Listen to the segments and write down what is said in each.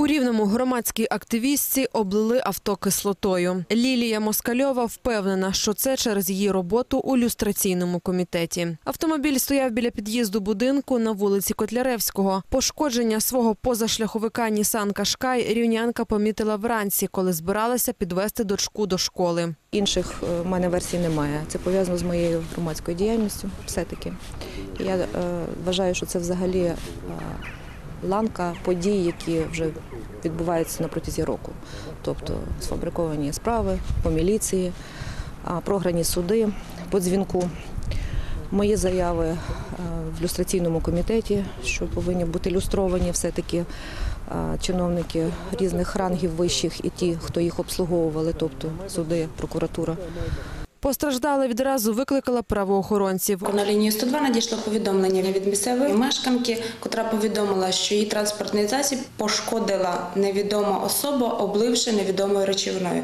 У рівному громадській активістці облили авто кислотою. Лілія Москальова впевнена, що це через її роботу у люстраційному комітеті. Автомобіль стояв біля під'їзду будинку на вулиці Котляревського. Пошкодження свого позашляховика Нісан Кашкай рівнянка помітила вранці, коли збиралася підвести дочку до школи. Інших е, в мене версій немає. Це пов'язано з моєю громадською діяльністю. Все-таки я е, вважаю, що це взагалі е, ланка подій, які вже відбуваються на протязі року. Тобто сфабриковані справи по міліції, програні суди по дзвінку. Мої заяви е, в люстраційному комітеті, що повинні бути люстровані все-таки е, чиновники різних рангів вищих і ті, хто їх обслуговували, тобто суди, прокуратура. Постраждала відразу викликала правоохоронців. На лінію 102 надійшло повідомлення від місцевої мешканки, котра повідомила, що її транспортний засіб пошкодила невідома особа, обливши невідомою речовиною.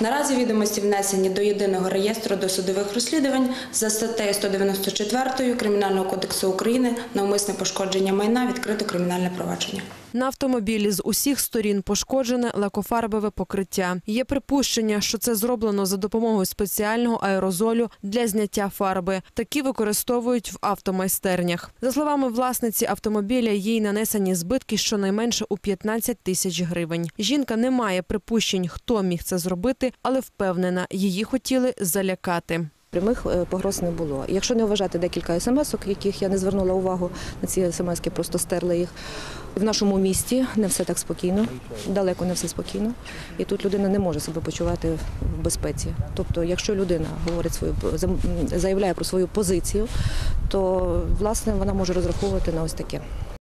Наразі відомості внесені до єдиного реєстру досудових розслідувань за статтею 194 Кримінального кодексу України навмисне пошкодження майна відкрито кримінальне провадження. На автомобілі з усіх сторін пошкоджене лакофарбове покриття. Є припущення, що це зроблено за допомогою спеціального аерозолю для зняття фарби. Такі використовують в автомайстернях. За словами власниці автомобіля, їй нанесені збитки щонайменше у 15 тисяч гривень. Жінка не має припущень, хто міг це зробити, але впевнена, її хотіли залякати. Прямих е, погроз не було. Якщо не вважати декілька смс-ок, яких я не звернула увагу на ці смс-ки, просто стерли їх. В нашому місті не все так спокійно, далеко не все спокійно. І тут людина не може себе почувати в безпеці. Тобто, якщо людина говорить свою заявляє про свою позицію, то власне вона може розраховувати на ось таке.